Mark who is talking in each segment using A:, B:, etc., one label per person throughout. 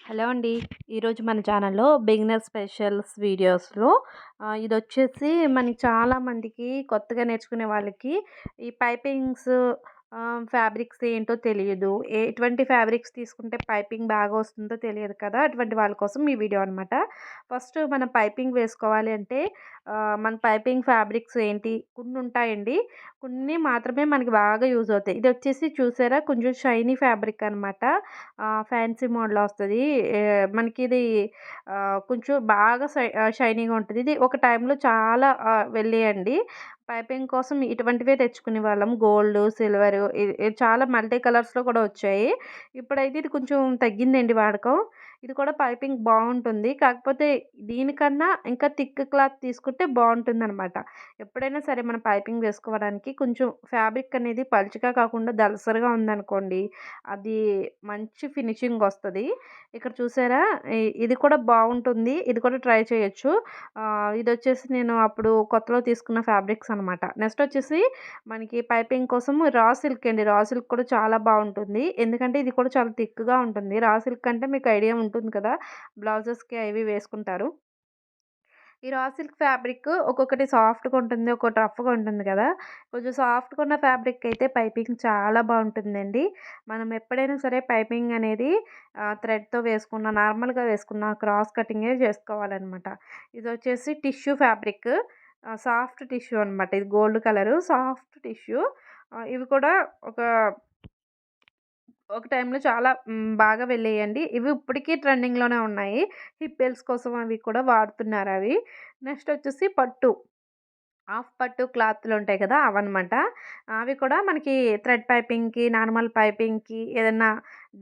A: Hello అండి. ఈరోజు మన ఛానల్లో బిగినర్ స్పెషల్స్ వీడియోస్లో ఇది వచ్చేసి మనకి చాలామందికి కొత్తగా నేర్చుకునే వాళ్ళకి ఈ పైపింగ్స్ ఫ్యాబ్రిక్స్ ఏంటో తెలియదు. ఎటువంటి ఫ్యాబ్రిక్స్ తీసుకుంటే పైపింగ్ బాగా వస్తుందో తెలియదు కదా! అటువంటి వాళ్ళ కోసం ఈ వీడియో అనమాట ఫస్ట్ మనం పైపింగ్ వేసుకోవాలి అంటే మన పైపింగ్ ఫ్యాబ్రిక్స్ ఏంటి? కొన్ని ఉంటాయండి. కొన్ని మాత్రమే మనకి బాగా యూజ్ అవుతాయి. ఇది వచ్చేసి చూసారా? కొంచెం షైనీ ఫ్యాబ్రిక్ అనమాట ఫ్యాన్సీ మోడల్ వస్తుంది. మనకి ఇది కొంచెం బాగా షైనీగా ఉంటుంది. ఇది ఒక టైంలో చాలా వెళ్ళేయండి. పైపింగ్ కోసం ఇటువంటివే తెచ్చుకునే వాళ్ళం. గోల్డ్ సిల్వర్ చాలా మల్టీ కలర్స్లో కూడా వచ్చాయి. ఇప్పుడైతే ఇది కొంచెం తగ్గిందండి వాడకం. ఇది కూడా పైపింగ్ బాగుంటుంది. కాకపోతే దీనికన్నా ఇంకా థిక్ క్లాత్ తీసుకుంటే బాగుంటుంది అనమాట ఎప్పుడైనా సరే మనం పైపింగ్ వేసుకోవడానికి కొంచెం ఫ్యాబ్రిక్ అనేది పలుచగా కాకుండా దలసరిగా ఉందనుకోండి అది మంచి ఫినిషింగ్ వస్తుంది. ఇక్కడ చూసారా? ఇది కూడా బాగుంటుంది. ఇది కూడా ట్రై చేయొచ్చు. ఇది వచ్చేసి నేను అప్పుడు కొత్తలో తీసుకున్న ఫ్యాబ్రిక్స్ అనమాట నెక్స్ట్ వచ్చేసి మనకి పైపింగ్ కోసం రా సిల్క్ అండి. రా సిల్క్ కూడా చాలా బాగుంటుంది. ఎందుకంటే ఇది కూడా చాలా థిక్గా ఉంటుంది. రా సిల్క్ అంటే మీకు ఐడియా ఉంటుంది కదా! బ్లౌజెస్కి అవి వేసుకుంటారు. ఈ రా సిల్క్ ఫ్యాబ్రిక్ ఒక్కొక్కటి సాఫ్ట్గా ఉంటుంది ఒక్కొక్కటి రఫ్గా ఉంటుంది కదా! కొంచెం సాఫ్ట్గా ఉన్న ఫ్యాబ్రిక్ అయితే పైపింగ్ చాలా బాగుంటుందండి. మనం ఎప్పుడైనా సరే పైపింగ్ అనేది థ్రెడ్తో వేసుకున్న నార్మల్గా వేసుకున్న క్రాస్ కటింగే చేసుకోవాలన్నమాట. ఇది వచ్చేసి టిష్యూ ఫ్యాబ్రిక్. సాఫ్ట్ టిష్యూ అనమాట ఇది గోల్డ్ కలరు సాఫ్ట్ టిష్యూ. ఇవి కూడా ఒక ఒక టైంలో చాలా బాగా వెళ్ళేయండి. ఇవి ఇప్పటికీ ట్రెండింగ్లోనే ఉన్నాయి. హిప్పెల్స్ కోసం అవి కూడా వాడుతున్నారు అవి. నెక్స్ట్ వచ్చేసి పట్టు. హాఫ్ పట్టు క్లాత్లు ఉంటాయి కదా! అవన్నమాట అవి కూడా మనకి థ్రెడ్ పైపింగ్కి నార్మల్ పైపింగ్కి ఏదైనా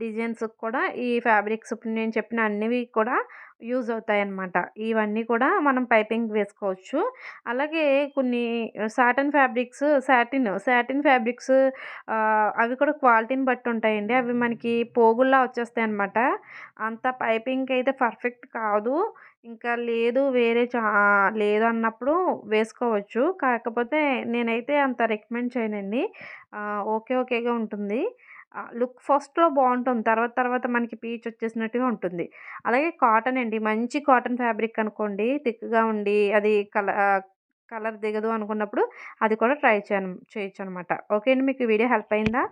A: డిజైన్స్ కూడా ఈ ఫ్యాబ్రిక్స్ ఇప్పుడు నేను చెప్పిన అన్నివి కూడా యూజ్ అవుతాయి అన్నమాట ఇవన్నీ కూడా మనం పైపింగ్ వేసుకోవచ్చు. అలాగే కొన్ని satin fabrics satin satin fabrics అవి కూడా క్వాలిటీని బట్టి ఉంటాయండి. అవి మనకి పోగుల్లా వచ్చేస్తాయి అనమాట అంత పైపింగ్ అయితే పర్ఫెక్ట్ కాదు. ఇంకా లేదు వేరే చా లేదు అన్నప్పుడు వేసుకోవచ్చు. కాకపోతే నేనైతే అంత రికమెండ్ చేయనండి. ఓకే ఓకేగా ఉంటుంది. లుక్ ఫస్ట్లో బాగుంటుంది తర్వాత తర్వాత మనకి పీచ్ వచ్చేసినట్టుగా ఉంటుంది. అలాగే కాటన్ అండి. మంచి కాటన్ ఫ్యాబ్రిక్ అనుకోండి. థిక్గా ఉండి అది కలర్ కలర్ దిగదు అనుకున్నప్పుడు అది కూడా ట్రై చేయను చేయొచ్చు అనమాట ఓకే అండి. మీకు వీడియో హెల్ప్ అయిందా?